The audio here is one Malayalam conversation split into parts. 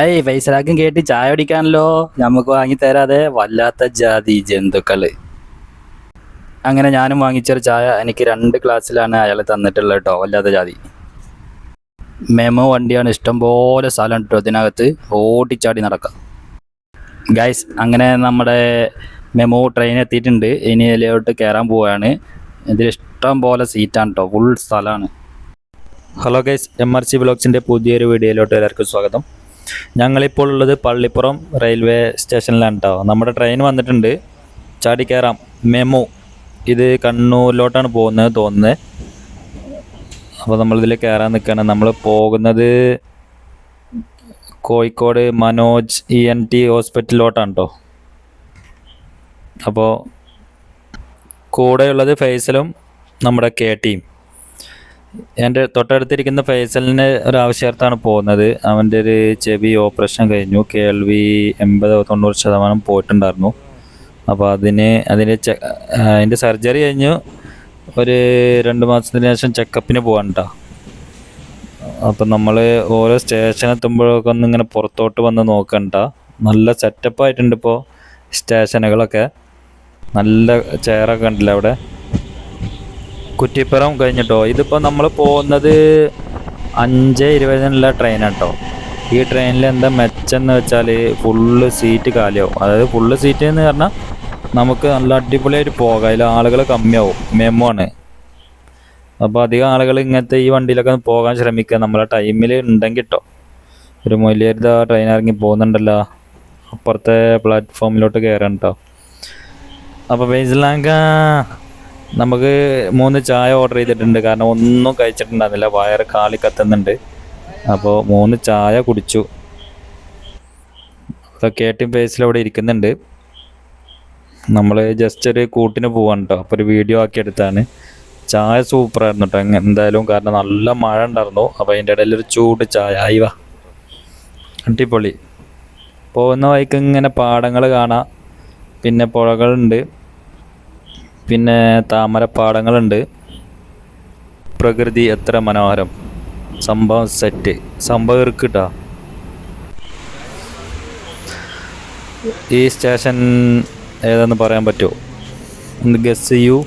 ഏയ് പൈസലാക്കും കേട്ട് ചായ കുടിക്കാനല്ലോ. നമുക്ക് വാങ്ങി തരാതെ വല്ലാത്ത ജാതി ജന്തുക്കൾ. അങ്ങനെ ഞാനും വാങ്ങിച്ചൊരു ചായ എനിക്ക് രണ്ട് ക്ലാസ്സിലാണ് അയാൾ തന്നിട്ടുള്ളത് കേട്ടോ വല്ലാത്ത ജാതി. മെമോ വണ്ടിയാണ് ഇഷ്ടം പോലെ സ്ഥലം കേട്ടോ ഇതിനകത്ത്. ഓടിച്ചാടി നടക്കാം. ഗൈസ് അങ്ങനെ നമ്മുടെ മെമോ ട്രെയിൻ എത്തിയിട്ടുണ്ട്. ഇനി ഇതിലോട്ട് കയറാൻ പോവുകയാണ് ഇതിൽ ഇഷ്ടം പോലെ സീറ്റാണ് കേട്ടോ ഫുൾ സ്ഥലമാണ് hello guys M R C ബ്ലോഗ്സിന്റെ പുതിയൊരു വീഡിയോയിലോട്ട് എല്ലാവർക്കും സ്വാഗതം. ഞങ്ങളിപ്പോൾ ഉള്ളത് പള്ളിപ്പുറം റെയിൽവേ സ്റ്റേഷനിലാണ് കേട്ടോ നമ്മുടെ ട്രെയിൻ വന്നിട്ടുണ്ട്. ചാടി മെമോ. ഇത് കണ്ണൂരിലോട്ടാണ് പോകുന്നത് തോന്നുന്നത് അപ്പോൾ നമ്മളിതിൽ കയറാൻ നിൽക്കുകയാണ് നമ്മൾ പോകുന്നത് Kozhikode Manoj E N T ഹോസ്പിറ്റലിലോട്ടാണ് കേട്ടോ അപ്പോൾ കൂടെയുള്ളത് ഫൈസലും നമ്മുടെ കെ ടിയും. എന്റെ തൊട്ടടുത്തിരിക്കുന്ന ഫൈസലിന് ഒരു ആവശ്യാർത്ഥാണ് പോകുന്നത്. അവന്റെ ഒരു ചെവി ഓപ്പറേഷൻ കഴിഞ്ഞു. കേൾവി എൺപത് തൊണ്ണൂറ് ശതമാനം പോയിട്ടുണ്ടായിരുന്നു. അപ്പോൾ അതിന് അതിന് ചെ അതിന്റെ സർജറി കഴിഞ്ഞു. ഒരു രണ്ട് മാസത്തിന് ശേഷം ചെക്കപ്പിന് പോകാൻ കേട്ടോ അപ്പം നമ്മൾ ഓരോ സ്റ്റേഷൻ എത്തുമ്പോഴൊക്കെ ഒന്ന് ഇങ്ങനെ പുറത്തോട്ട് വന്ന് നോക്കണ്ട. നല്ല സെറ്റപ്പ് ആയിട്ടുണ്ട് ഇപ്പോൾ സ്റ്റേഷനുകളൊക്കെ. നല്ല ചെയറൊക്കെ ഉണ്ടല്ലോ അവിടെ. കുറ്റിപ്പുറം കഴിഞ്ഞിട്ടോ. ഇതിപ്പോൾ നമ്മൾ പോകുന്നത് അഞ്ച് ഇരുപതിനുള്ള ട്രെയിനാണ് കേട്ടോ ഈ ട്രെയിനിൽ എന്താ മെച്ചെന്ന് വെച്ചാൽ ഫുള്ള് സീറ്റ് കാലിയാവും. അതായത് ഫുള്ള് സീറ്റ് എന്ന് പറഞ്ഞാൽ നമുക്ക് നല്ല അടിപൊളിയായിട്ട് പോകാം. അതിൽ ആളുകൾ കമ്മിയാവും. മെമ്മോ ആണ്. അപ്പോൾ അധികം ആളുകൾ ഇങ്ങനത്തെ ഈ വണ്ടിയിലൊക്കെ പോകാൻ ശ്രമിക്കുക. നമ്മളെ ടൈമിൽ ഉണ്ടെങ്കിൽ കേട്ടോ ഒരു മൊയിലേരുത ട്രെയിൻ ഇറങ്ങി പോകുന്നുണ്ടല്ലോ. അപ്പുറത്തെ പ്ലാറ്റ്ഫോമിലോട്ട് കയറണം കേട്ടോ അപ്പോൾ ബേസിലാങ്ക നമുക്ക് മൂന്ന് ചായ ഓർഡർ ചെയ്തിട്ടുണ്ട്. കാരണം ഒന്നും കഴിച്ചിട്ടുണ്ടായിരുന്നില്ല. വയറ് കാളി കത്തുന്നുണ്ട്. അപ്പോൾ മൂന്ന് ചായ കുടിച്ചു. അപ്പോൾ കേട്ടിൻ പേസിൽ അവിടെ ഇരിക്കുന്നുണ്ട്. നമ്മൾ ജസ്റ്റ് ഒരു കൂട്ടിന് പോവാണ് കേട്ടോ അപ്പോൾ ഒരു വീഡിയോ ആക്കി എടുത്താണ്. ചായ സൂപ്പറായിരുന്നു കേട്ടോ എന്തായാലും കാരണം നല്ല മഴ ഉണ്ടായിരുന്നു. അപ്പോൾ അതിന്റെ ഇടയിൽ ഒരു ചൂട് ചായ. ആയി വാ. അടിപൊളി. പോകുന്ന വഴിക്ക് ഇങ്ങനെ പാടങ്ങൾ കാണാം. പിന്നെ പുഴകളുണ്ട്. പിന്നെ താമരപ്പാടങ്ങളുണ്ട് പ്രകൃതി എത്ര മനോഹരം. സംഭവം സെറ്റ് സംഭവം ഇറുക്കിട്ടാ. ഈ സ്റ്റേഷൻ ഏതെന്ന് പറയാൻ പറ്റുമോ ഒന്ന് ഗസ് ചെയ്യൂ.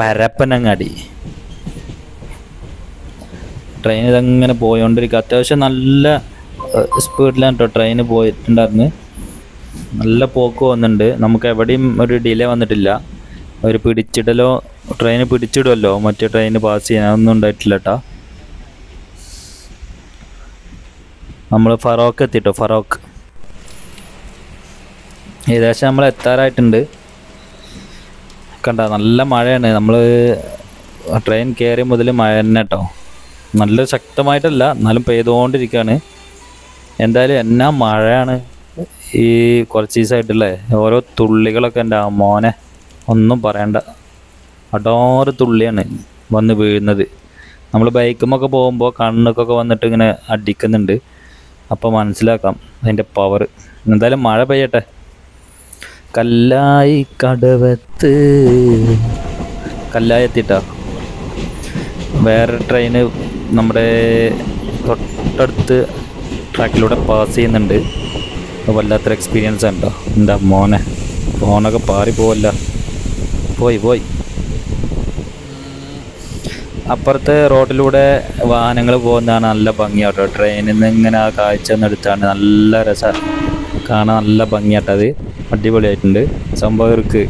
പരപ്പനങ്ങാടി. ട്രെയിൻ ഇതങ്ങനെ പോയോണ്ടിരിക്കുക അത്യാവശ്യം നല്ല സ്പീഡിലാണ് കേട്ടോ ട്രെയിൻ പോയിട്ടുണ്ടായിരുന്നു. നല്ല പോക്ക് വന്നിട്ടുണ്ട് നമുക്ക് എവിടെയും ഒരു ഡിലേ വന്നിട്ടില്ല. ഒരു പിടിച്ചിടലോ ട്രെയിൻ പിടിച്ചിടുമല്ലോ മറ്റേ ട്രെയിൻ പാസ് ചെയ്യാൻ ഒന്നും ഉണ്ടായിട്ടില്ല കേട്ടോ നമ്മൾ ഫറോക്ക് എത്തിട്ടോ ഫറോക്ക്. ഏകദേശം നമ്മൾ എത്താറായിട്ടുണ്ട്. കണ്ട നല്ല മഴയാണ്. നമ്മൾ ട്രെയിൻ കയറി മുതൽ മഴ തന്നെ കേട്ടോ നല്ല ശക്തമായിട്ടല്ല എന്നാലും പെയ്തുകൊണ്ടിരിക്കുകയാണ് എന്തായാലും എന്നാ മഴയാണ് ഈ കുറച്ച് ദിവസമായിട്ടല്ലേ ഓരോ തുള്ളികളൊക്കെ എന്റെ മോനെ ഒന്നും പറയണ്ട. അടോറ് തുള്ളിയാണ് വന്ന് വീഴുന്നത്. നമ്മൾ ബൈക്കുമൊക്കെ പോകുമ്പോൾ കണ്ണൊക്കെ വന്നിട്ട് ഇങ്ങനെ അടിക്കുന്നുണ്ട്. അപ്പോൾ മനസ്സിലാക്കാം അതിന്റെ പവർ എന്തായാലും മഴ പെയ്യട്ടെ. കല്ലായി കടവത്ത്. കല്ലായി എത്തിയിട്ടാ? വേറെ ട്രെയിന് നമ്മുടെ തൊട്ടടുത്ത് ട്രാക്കിലൂടെ പാസ് ചെയ്യുന്നുണ്ട്. വല്ലാത്തൊരു എക്സ്പീരിയൻസ് ആണ് കേട്ടോ എന്താ മോനെ? ഫോണൊക്കെ പാറി പോവല്ല. പോയി പോയി. അപ്പുറത്തെ റോഡിലൂടെ വാഹനങ്ങൾ പോകുന്നതാണ് നല്ല ഭംഗിയാട്ടോ ട്രെയിനിൽ നിന്ന് ഇങ്ങനെ ആ കാഴ്ച എടുത്താണ്. നല്ല രസ. കാണാൻ നല്ല ഭംഗിയാട്ടത് അടിപൊളിയായിട്ടുണ്ട്. സംഭവർക്ക്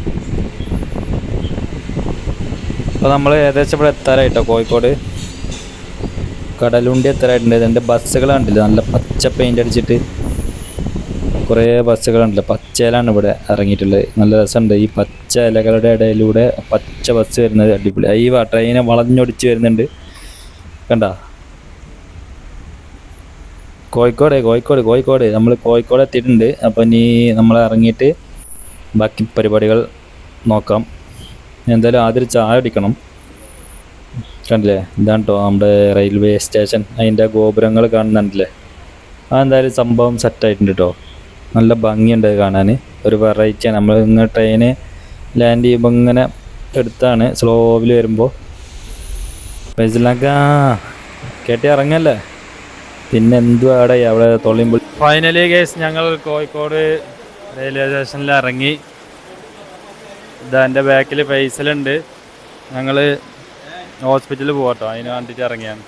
അപ്പോൾ നമ്മൾ ഏകദേശം ഇവിടെ എത്താറായിട്ടോ കോഴിക്കോട്? കടലുണ്ടി എത്ര ഇതിന്റെ ബസ്സുകൾ കണ്ടില്ല? നല്ല പച്ച പെയിന്റ് അടിച്ചിട്ട് കുറേ ബസ്സുകളുണ്ടല്ലോ പച്ചയിലാണ് ഇവിടെ ഇറങ്ങിയിട്ടുള്ളത്. നല്ല രസമുണ്ട്. ഈ പച്ച ഇലകളുടെ ഇടയിലൂടെ പച്ച ബസ് വരുന്നത് അടിപൊളി. ഈ ട്രെയിനെ വളഞ്ഞൊടിച്ച് വരുന്നുണ്ട്. കണ്ട? കോഴിക്കോട് കോഴിക്കോട് കോഴിക്കോട്. നമ്മൾ കോഴിക്കോട് എത്തിയിട്ടുണ്ട്. അപ്പോൾ ഇനി നമ്മൾ ഇറങ്ങിയിട്ട് ബാക്കി പരിപാടികൾ നോക്കാം. എന്തായാലും ആദ്യം ചായ കുടിക്കണം. കണ്ടില്ലേ ഇതാണ് കേട്ടോ നമ്മുടെ റെയിൽവേ സ്റ്റേഷൻ. അതിന്റെ ഗോപുരങ്ങൾ കാണുന്നുണ്ടല്ലേ? ആ എന്തായാലും സംഭവം സെറ്റായിട്ടുണ്ട് കേട്ടോ നല്ല ഭംഗിയുണ്ട് കാണാൻ. ഒരു വെറൈറ്റിയാണ് നമ്മൾ ഇങ്ങനെ ട്രെയിന് ലാൻഡ് ചെയ്യുമ്പോൾ ഇങ്ങനെ എടുത്താണ് സ്ലോവിൽ വരുമ്പോൾ ഫൈസലാക്ക കേട്ടി ഇറങ്ങല്ലേ? പിന്നെ എന്തുവാ അവിടെ? അവിടെ തൊള്ളിയുമ്പോൾ ഫൈനലി കേസ് ഞങ്ങൾ കോഴിക്കോട് റെയിൽവേ സ്റ്റേഷനിൽ ഇറങ്ങി. ഇതാ എന്റെ ബാക്കിൽ ഫൈസലുണ്ട് ഞങ്ങൾ ഹോസ്പിറ്റലിൽ പോകട്ടോ അതിന് വേണ്ടിയിട്ട് ഇറങ്ങിയാണ്.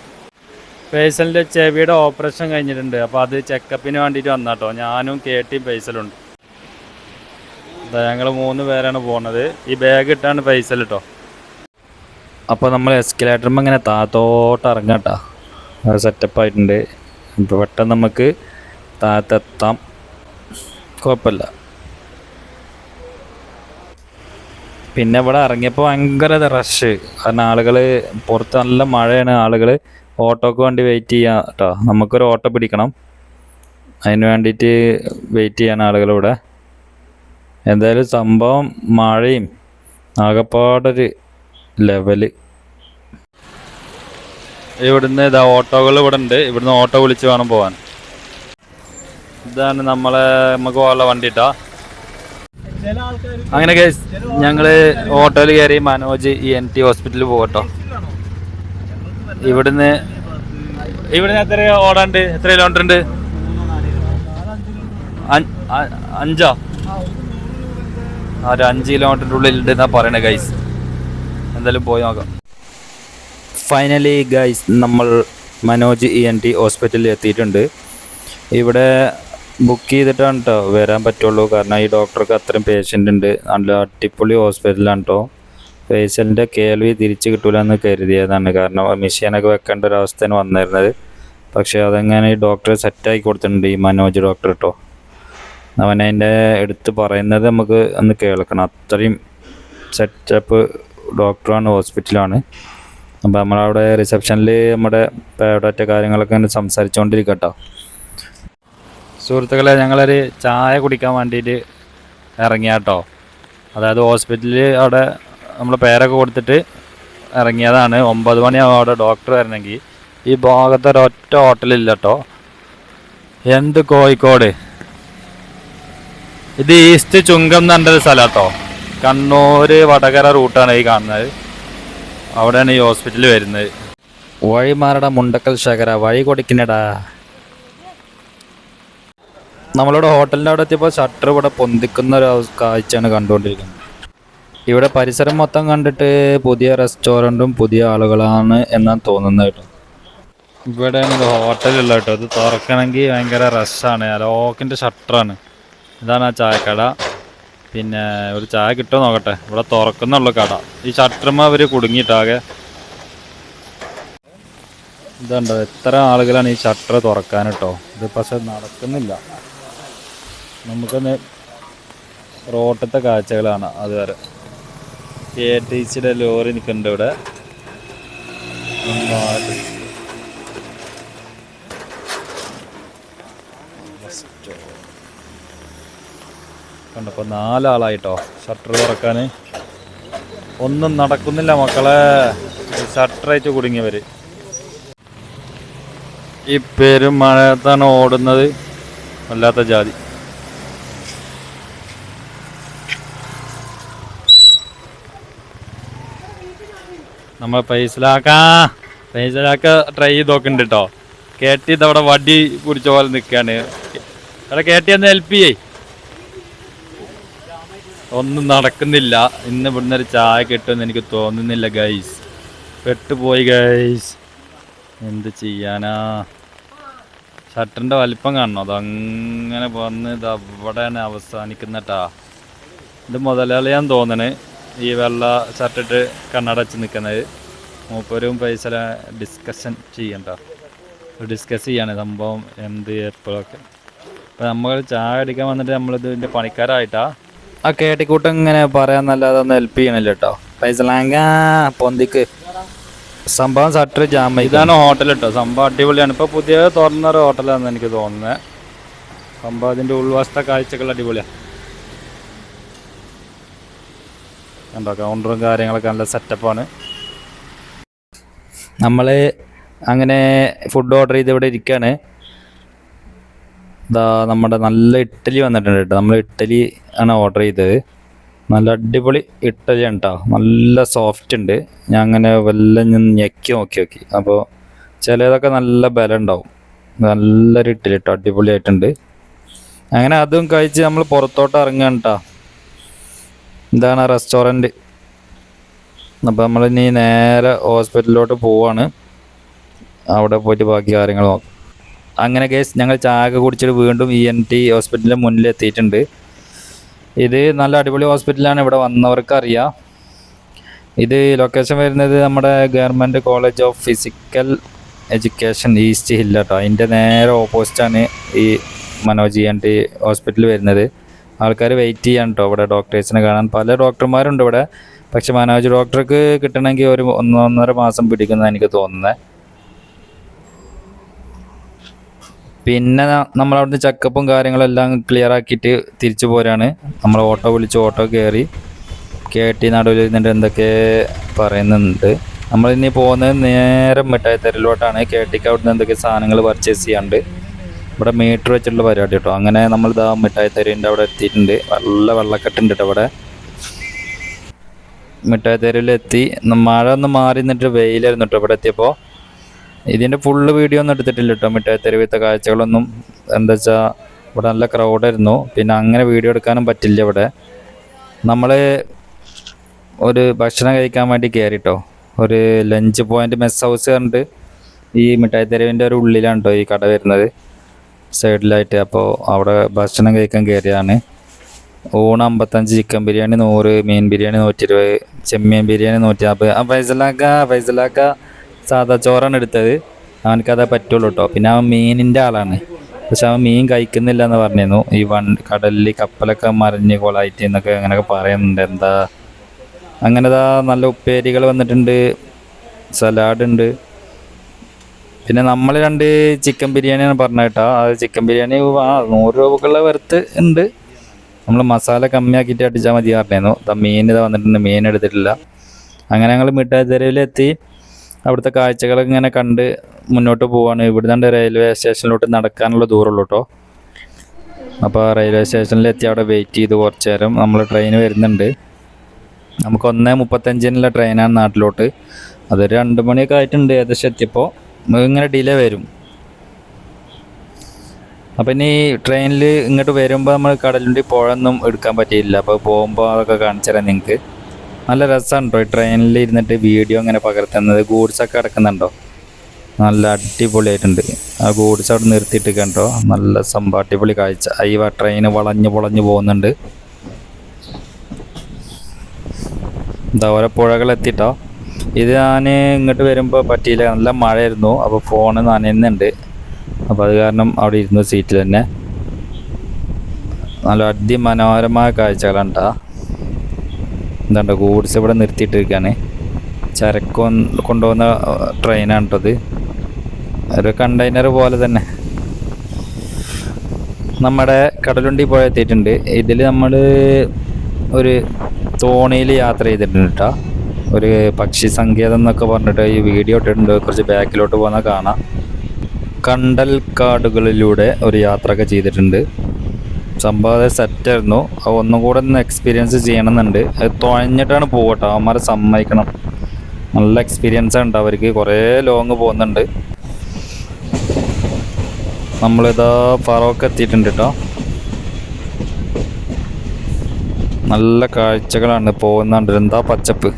പേഴ്സലിന്റെ ചെവിയുടെ ഓപ്പറേഷൻ കഴിഞ്ഞിട്ടുണ്ട്. അപ്പോൾ അത് ചെക്കപ്പിന് വേണ്ടിയിട്ട് വന്നാട്ടോ. ഞാനും കേട്ടിയും ഫൈസലുണ്ട് അതാ ഞങ്ങൾ മൂന്ന് പേരാണ് പോകുന്നത് ഈ ബാഗ് ഇട്ടാണ് ഫൈസൽ കേട്ടോ അപ്പോൾ നമ്മൾ എസ്കലേറ്ററുമ്പോൾ ഇങ്ങനെ താത്തോട്ട് ഇറങ്ങാട്ടാ. സെറ്റപ്പ് ആയിട്ടുണ്ട്. അപ്പോൾ പെട്ടെന്ന് നമുക്ക് താത്തെത്താം കുഴപ്പമില്ല. പിന്നെ ഇവിടെ ഇറങ്ങിയപ്പോൾ ഭയങ്കര റഷ് കാരണം ആളുകൾ പുറത്ത് നല്ല മഴയാണ്. ആളുകൾ ഓട്ടോക്ക് വേണ്ടി വെയിറ്റ് ചെയ്യാം കേട്ടോ നമുക്കൊരു ഓട്ടോ പിടിക്കണം. അതിന് വേണ്ടിയിട്ട് വെയിറ്റ് ചെയ്യാണ് ആളുകളിവിടെ എന്തായാലും സംഭവം മഴയും ആകെപ്പാടൊരു ലെവൽ ഇവിടുന്ന് ഇതാ ഓട്ടോകൾ ഇവിടെ ഉണ്ട്. ഇവിടുന്ന് ഓട്ടോ വിളിച്ച് വേണം പോവാൻ. ഇതാണ് നമ്മളെ നമുക്ക് പോകാനുള്ള വണ്ടി അങ്ങനെ കേസ് ഞങ്ങൾ ഓട്ടോയിൽ കയറി മനോജ് ഇ എൻ ടി ഹോസ്പിറ്റലിൽ പോകട്ടോ. ഇവിടുന്ന് ഇവിടുന്ന് എത്ര ഓടാണ്ട്? എത്ര കിലോമീറ്റർ ഉണ്ട്? അഞ്ച്- ആ ഒരു അഞ്ച് കിലോമീറ്ററിന്റെ ഉള്ളിൽ ഉണ്ട് എന്നാ പറയണേ ഗൈസ് എന്തായാലും പോയി നോക്കാം. ഫൈനലി ഗൈസ് നമ്മൾ മനോജ് ഇ എൻ ടി ഹോസ്പിറ്റലിൽ എത്തിയിട്ടുണ്ട്. ഇവിടെ ബുക്ക് ചെയ്തിട്ടാണ് കേട്ടോ വരാൻ പറ്റുള്ളൂ. കാരണം ഈ ഡോക്ടർക്ക് അത്രയും പേഷ്യന്റ് ഉണ്ട്. നല്ല അടിപൊളി ഹോസ്പിറ്റലാണ് കേട്ടോ പേഷ്യന്റെ കേൾവി തിരിച്ച് കിട്ടൂലെന്ന് കരുതിയതാണ്. കാരണം മെഷീനൊക്കെ വെക്കേണ്ട ഒരു അവസ്ഥയാണ് വന്നിരുന്നത്. പക്ഷേ അതെങ്ങനെ ഡോക്ടറെ സെറ്റാക്കി കൊടുത്തിട്ടുണ്ട് ഈ മനോജ് ഡോക്ടർ കേട്ടോ അവൻ അതിന്റെ എടുത്ത് പറയുന്നത് നമുക്ക് ഒന്ന് കേൾക്കണം. അത്രയും സെറ്റപ്പ് ഡോക്ടറാണ് ഹോസ്പിറ്റലാണ് അപ്പോൾ നമ്മളവിടെ റിസപ്ഷനിൽ നമ്മുടെ പേഡറ്റ കാര്യങ്ങളൊക്കെ സംസാരിച്ചുകൊണ്ടിരിക്കട്ടോ സുഹൃത്തുക്കളെ ഞങ്ങളൊരു ചായ കുടിക്കാൻ വേണ്ടിയിട്ട് ഇറങ്ങിയാട്ടോ അതായത് ഹോസ്പിറ്റലിൽ അവിടെ നമ്മൾ പേരൊക്കെ കൊടുത്തിട്ട് ഇറങ്ങിയതാണ്. ഒമ്പത് മണിയാവും അവിടെ ഡോക്ടർ വരണമെങ്കിൽ. ഈ ഭാഗത്ത് ഒരൊറ്റ ഹോട്ടലില്ല കേട്ടോ എന്ത് കോഴിക്കോട്? ഇത് ഈസ്റ്റ് ചുങ്കം എന്ന് പറഞ്ഞൊരു സ്ഥലം കേട്ടോ കണ്ണൂർ വടകര റൂട്ടാണ് ഈ കാണുന്നത്. അവിടെയാണ് ഈ ഹോസ്പിറ്റൽ വരുന്നത്. വഴി മാറട മുണ്ടക്കൽ ശകര വഴി കൊടുക്കിനടാ നമ്മളിവിടെ ഹോട്ടലിന്റെ അവിടെ എത്തിയപ്പോൾ ഷട്ടർ ഇവിടെ പൊന്തിക്കുന്ന ഒരു കാഴ്ചയാണ് കണ്ടുകൊണ്ടിരിക്കുന്നത്. ഇവിടെ പരിസരം മൊത്തം കണ്ടിട്ട് പുതിയ റെസ്റ്റോറന്റും പുതിയ ആളുകളാണ് എന്നാണ് തോന്നുന്നത് കേട്ടോ. ഇവിടെയാണ് ഇത് ഹോട്ടലുള്ള കേട്ടോ. ഇത് തുറക്കണമെങ്കിൽ ഭയങ്കര റഷാണ് ലോക്കിന്റെ ഷട്ടറാണ്. ഇതാണ് ആ ചായക്കട. പിന്നെ ഒരു ചായ കിട്ടുമോ നോക്കട്ടെ. ഇവിടെ തുറക്കുന്നുള്ള കട. ഈ ഷട്ടറുമ്പോൾ അവർ കുടുങ്ങിയിട്ടാകെ ഇതുണ്ടോ? എത്ര ആളുകളാണ് ഈ ഷട്ടർ തുറക്കാൻ കേട്ടോ? ഇത് പക്ഷെ നടക്കുന്നില്ല. നമുക്കൊന്ന് റോട്ടത്തെ കാഴ്ചകളാണ് അതുവരെ. കെ ടി സിയുടെ ലോറി നിൽക്കുന്നുണ്ട് ഇവിടെ. കണ്ടപ്പോ കണ്ടപ്പോൾ നാലാളായിട്ടോ ഷട്ടർ തുറക്കാൻ ഒന്നും നടക്കുന്നില്ല മക്കളെ. ഷട്ടറായിട്ട് കുടുങ്ങിയവര്. ഈ പേരും മഴത്താണ് ഓടുന്നത്. വല്ലാത്ത ജാതി. നമ്മൾ പൈസലാക്കാ പൈസലാക്ക ട്രൈ ചെയ്ത് നോക്കുന്നുണ്ട് കേട്ടോ കേട്ടി ഇതവിടെ വടി കുടിച്ച പോലെ നിൽക്കുകയാണ് അവിടെ കേട്ടി ഒന്ന് ഹെൽപ്പ് ചെയ്യേ. ഒന്നും നടക്കുന്നില്ല. ഇന്ന് ഇവിടുന്ന് ഒരു ചായ കിട്ടുമെന്ന് എനിക്ക് തോന്നുന്നില്ല ഗൈസ് പെട്ടുപോയി ഗൈസ് എന്ത് ചെയ്യാനാ? ഷട്ടറിന്റെ വലിപ്പം കാണണം? അതങ്ങനെ വന്ന് ഇത് അവിടെയാണ് അവസാനിക്കുന്നട്ടാ. ഇത് മുതലാളിയാന്ന് തോന്നണ്. ഈ വെള്ള ഷർട്ടിട്ട് കണ്ണടച്ച് നിൽക്കുന്നത് മൂപ്പരും പൈസ ഡിസ്കഷൻ ചെയ്യണ്ട. ഡിസ്കസ് ചെയ്യാണ് സംഭവം എന്ത് എപ്പോഴൊക്കെ അപ്പം നമ്മൾ ചായ അടിക്കാൻ വന്നിട്ട് നമ്മളിത് ഇതിന്റെ പണിക്കാരായിട്ടാ. ആ കേട്ടിക്കൂട്ടം ഇങ്ങനെ പറയാന്നല്ലാതെ ഒന്ന് ഹെൽപ്പ് ചെയ്യണില്ല കേട്ടോ പൈസ പൊന്തിക്ക്. സംഭവം ഷട്ടർ ജാമ ഇതാണ് ഹോട്ടൽ കേട്ടോ സംഭവം അടിപൊളിയാണ്. ഇപ്പോൾ പുതിയ തുറന്നൊരു ഹോട്ടലാണെന്ന് എനിക്ക് തോന്നുന്നത് സംഭവം അതിന്റെ ഉൾവശത്തെ കാഴ്ചകൾ അടിപൊളിയാണ് കണ്ടോ കൗണ്ടറും കാര്യങ്ങളൊക്കെ നല്ല സെറ്റപ്പാണ് നമ്മൾ അങ്ങനെ ഫുഡ് ഓർഡർ ചെയ്ത് ഇവിടെ ഇരിക്കുകയാണ് ഇതാ നമ്മുടെ നല്ല ഇഡ്ഡലി വന്നിട്ടുണ്ട് കേട്ടോ. നമ്മൾ ഇഡ്ഡലി ആണ് ഓർഡർ ചെയ്തത്. നല്ല അടിപൊളി ഇഡ്ഡലിയാണ് കേട്ടോ നല്ല സോഫ്റ്റ് ഉണ്ട്. ഞാൻ അങ്ങനെ വല്ല ഞെക്കി നോക്കി നോക്കി. അപ്പോൾ ചിലതൊക്കെ നല്ല ബലം ഉണ്ടാവും. നല്ലൊരു ഇഡ്ഡലി കേട്ടോ അടിപൊളിയായിട്ടുണ്ട്. അങ്ങനെ അതും കഴിച്ച് നമ്മൾ പുറത്തോട്ട് ഇറങ്ങുകയാണ് കേട്ടോ ഇതാണ് റെസ്റ്റോറന്റ് അപ്പോൾ നമ്മൾ ഇനി നേരെ ഹോസ്പിറ്റലിലോട്ട് പോവാണ്. അവിടെ പോയിട്ട് ബാക്കി കാര്യങ്ങൾ നോക്കാം. അങ്ങനെ കേസ് ഞങ്ങൾ ചായ കുടിച്ചിട്ട് വീണ്ടും ഇ എൻ ടി ഹോസ്പിറ്റലിന്റെ മുന്നിൽ എത്തിയിട്ടുണ്ട്. ഇത് നല്ല അടിപൊളി ഹോസ്പിറ്റലാണ് ഇവിടെ വന്നവർക്ക് അറിയാം. ഇത് ലൊക്കേഷൻ വരുന്നത് നമ്മുടെ government college of physical education east ഹില്ല കേട്ടോ അതിന്റെ നേരെ ഓപ്പോസിറ്റാണ് ഈ Manoj E N T hospital വരുന്നത്. ആൾക്കാർ വെയിറ്റ് ചെയ്യാൻ കേട്ടോ ഇവിടെ ഡോക്ടേഴ്സിനെ കാണാൻ. പല ഡോക്ടർമാരുണ്ട് ഇവിടെ. പക്ഷെ മനോജ് ഡോക്ടർക്ക് കിട്ടണമെങ്കിൽ ഒരു ഒന്നൊന്നര മാസം പിടിക്കുന്നതാണ് എനിക്ക് തോന്നുന്നത് പിന്നെ നമ്മൾ നമ്മളവിടുന്ന് ചെക്കപ്പും കാര്യങ്ങളെല്ലാം ക്ലിയർ ആക്കിയിട്ട് തിരിച്ചു പോരാണ്. നമ്മൾ ഓട്ടോ വിളിച്ച് ഓട്ടോ കയറി കേട്ടി നടുവിൽ ഇരുന്നിട്ട് എന്തൊക്കെ പറയുന്നുണ്ട്. നമ്മളിനി പോകുന്നത് നേരെ മിഠായി തെരുവിലോട്ടാണ് കേട്ടിക്ക് അവിടുന്ന് എന്തൊക്കെ സാധനങ്ങൾ പർച്ചേസ് ചെയ്യാണ്ട് ഇവിടെ മീറ്റർ വെച്ചിട്ടുള്ള പരിപാടി കേട്ടോ അങ്ങനെ നമ്മൾ ഇതാ മിഠായി തെരുവിന്റെ അവിടെ എത്തിയിട്ടുണ്ട്. നല്ല വെള്ളക്കെട്ടുണ്ട് കേട്ടോ ഇവിടെ. മിഠായി തെരുവിലെത്തി മഴ ഒന്ന് മാറി നിന്നിട്ട് വെയിലായിരുന്നു കേട്ടോ ഇവിടെ എത്തിയപ്പോൾ ഇതിന്റെ ഫുള്ള് വീഡിയോ ഒന്നും എടുത്തിട്ടില്ല കേട്ടോ മിഠായി തെരുവിത്തെ കാഴ്ചകളൊന്നും. എന്താ വെച്ചാൽ ഇവിടെ നല്ല ക്രൗഡായിരുന്നു പിന്നെ അങ്ങനെ വീഡിയോ എടുക്കാനും പറ്റില്ല ഇവിടെ. നമ്മൾ ഒരു ഭക്ഷണം കഴിക്കാൻ വേണ്ടി കയറിട്ടോ ഒരു ലഞ്ച് പോയിന്റ് മെസ് ഹൗസ് കണ്ട് ഈ മിഠായി തെരുവിന്റെ ഒരു ഉള്ളിലാണ് കേട്ടോ ഈ കട വരുന്നത്. സൈഡിലായിട്ട് അപ്പോൾ അവിടെ ഭക്ഷണം കഴിക്കാൻ കയറിയാണ് ഊണ് അമ്പത്തഞ്ച് ചിക്കൻ ബിരിയാണി നൂറ് മീൻ ബിരിയാണി നൂറ്റി ഇരുപത് ചെമ്മീൻ ബിരിയാണി നൂറ്റി നാൽപ്പത് ആ ഫൈസലാക്ക ഫൈസലാക്ക സാദാ ചോറാണ് എടുത്തത്. അവനക്കതേ പറ്റുള്ളൂ കേട്ടോ പിന്നെ അവൻ മീനിന്റെ ആളാണ്. പക്ഷെ അവൻ മീൻ കഴിക്കുന്നില്ല എന്ന് പറഞ്ഞിരുന്നു. ഈ വൺ കടലിൽ കപ്പലൊക്കെ മറിഞ്ഞ് കൊളായിട്ട് എന്നൊക്കെ അങ്ങനെയൊക്കെ പറയുന്നുണ്ട്. എന്താ? അങ്ങനെതാ നല്ല ഉപ്പേരികൾ വന്നിട്ടുണ്ട്. സലാഡ് ഉണ്ട് പിന്നെ നമ്മൾ രണ്ട് ചിക്കൻ ബിരിയാണിയാണ് പറഞ്ഞ കേട്ടോ. അത് ചിക്കൻ ബിരിയാണി ആ നൂറ് രൂപക്കുള്ള വെറുത്ത് ഉണ്ട്. നമ്മൾ മസാല കമ്മിയാക്കിയിട്ട് അടിച്ചാൽ മതി പറഞ്ഞായിരുന്നു മീൻ ഇതാ വന്നിട്ടുണ്ട്. മീൻ എടുത്തിട്ടില്ല. അങ്ങനെ ഞങ്ങൾ മിഠായി തെരുവിലെത്തി അവിടുത്തെ കാഴ്ചകളൊക്കെ ഇങ്ങനെ കണ്ട് മുന്നോട്ട് പോവാണ്. ഇവിടുന്ന് റെയിൽവേ സ്റ്റേഷനിലോട്ട് നടക്കാനുള്ള ദൂരമുള്ളൂ കേട്ടോ. അപ്പോൾ റെയിൽവേ സ്റ്റേഷനിലെത്തി അവിടെ വെയിറ്റ് ചെയ്ത് കുറച്ച് നേരം. നമ്മൾ ട്രെയിൻ വരുന്നുണ്ട്. നമുക്ക് ഒന്നേ മുപ്പത്തഞ്ചിനുള്ള ട്രെയിനാണ് നാട്ടിലോട്ട്. അതൊരു രണ്ട് മണിയൊക്കെ ആയിട്ടുണ്ട് ഏകദേശം എത്തിയപ്പോൾ ഇങ്ങനെ ഡിലേ വരും. അപ്പം ഇനി ട്രെയിനിൽ ഇങ്ങോട്ട് വരുമ്പോൾ നമ്മൾ കടലുണ്ടി പുഴയൊന്നും എടുക്കാൻ പറ്റിയില്ല. അപ്പോൾ പോകുമ്പോൾ അതൊക്കെ കാണിച്ചു തരാം നിങ്ങൾക്ക് നല്ല രസമുണ്ടോ ഈ ട്രെയിനിൽ ഇരുന്നിട്ട് വീഡിയോ ഇങ്ങനെ പകർത്തുന്നത്? ഗൂഡ്സൊക്കെ കിടക്കുന്നുണ്ടോ? നല്ല അടിപൊളിയായിട്ടുണ്ട്. ആ ഗൂഡ്സ് അവിടെ നിർത്തിയിട്ട് കണ്ടോ? നല്ല സംഭവം അടിപൊളി കാഴ്ച. ഈ ട്രെയിൻ വളഞ്ഞ് പൊളഞ്ഞ് പോകുന്നുണ്ട്. എന്താ ഓരോ പുഴകൾ എത്തിട്ടോ ഇത് ഞാൻ ഇങ്ങോട്ട് വരുമ്പോൾ പറ്റിയില്ല. നല്ല മഴയായിരുന്നു. അപ്പോൾ ഫോണ് നനയുന്നുണ്ട്. അപ്പോൾ അത് കാരണം അവിടെ ഇരുന്ന സീറ്റിൽ തന്നെ. നല്ല അതിമനോഹരമായ കാഴ്ചകളാണ് എന്താണ്ടോ ഗൂഡ്സ് ഇവിടെ നിർത്തിയിട്ടിരിക്കുകയാണ് ചരക്ക് കൊണ്ടുപോകുന്ന ട്രെയിനാണ് കേട്ടോ ഇത് ഒരു കണ്ടെയ്നർ പോലെ തന്നെ. നമ്മുടെ കടലുണ്ടി പോയെത്തിയിട്ടുണ്ട് ഇതിൽ നമ്മൾ ഒരു തോണിയിൽ യാത്ര ചെയ്തിട്ടുണ്ട് കേട്ടോ ഒരു പക്ഷി സങ്കേതം എന്നൊക്കെ പറഞ്ഞിട്ട് ഈ വീഡിയോ ഇട്ടിട്ടുണ്ട്. കുറച്ച് ബാക്കിലോട്ട് പോകുന്ന കാണാം. കണ്ടൽ കാടുകളിലൂടെ ഒരു യാത്രയൊക്കെ ചെയ്തിട്ടുണ്ട്. സംഭവം സെറ്റായിരുന്നു അത് ഒന്നും കൂടെ ഒന്ന് എക്സ്പീരിയൻസ് ചെയ്യണമെന്നുണ്ട്. അത് തുഴഞ്ഞിട്ടാണ് പോകട്ടോ അവന്മാരെ സമ്മതിക്കണം. നല്ല എക്സ്പീരിയൻസ് ഉണ്ട് അവർക്ക്. കുറേ ലോങ് പോകുന്നുണ്ട്. നമ്മളിതാ ഫറോക്ക് എത്തിയിട്ടുണ്ട് കേട്ടോ നല്ല കാഴ്ചകളാണ്. പോകുന്നുണ്ട് എന്താ പച്ചപ്പ്?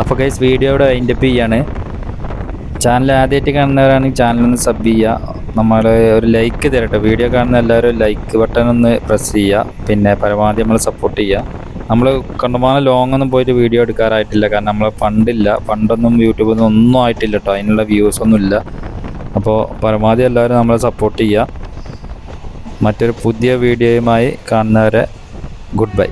അപ്പോൾ ഗൈസ് വീഡിയോ ഇവിടെ വൈൻഡപ്പ് ചെയ്യാണ്. ചാനൽ ആദ്യമായിട്ട് കാണുന്നവരാണെങ്കിൽ ചാനലൊന്ന് സബ് ചെയ്യുക. നമ്മൾ ഒരു ലൈക്ക് തരട്ടെ. വീഡിയോ കാണുന്ന എല്ലാവരും ലൈക്ക് ബട്ടൺ ഒന്ന് പ്രസ് ചെയ്യുക. പിന്നെ പരമാവധി നമ്മൾ സപ്പോർട്ട് ചെയ്യുക. നമ്മൾ കണ്ടമാനം ലോങ് ഒന്നും പോയിട്ട് വീഡിയോ എടുക്കാറായിട്ടില്ല. കാരണം നമ്മൾ ഫണ്ടില്ല ഫണ്ടൊന്നും യൂട്യൂബിൽ ഒന്നും ആയിട്ടില്ല കേട്ടോ അതിനുള്ള വ്യൂസ് ഒന്നും ഇല്ല. അപ്പോൾ പരമാവധി എല്ലാവരും നമ്മളെ സപ്പോർട്ട് ചെയ്യുക. മറ്റൊരു പുതിയ വീഡിയോയുമായി കാണുന്നവരെ ഗുഡ് ബൈ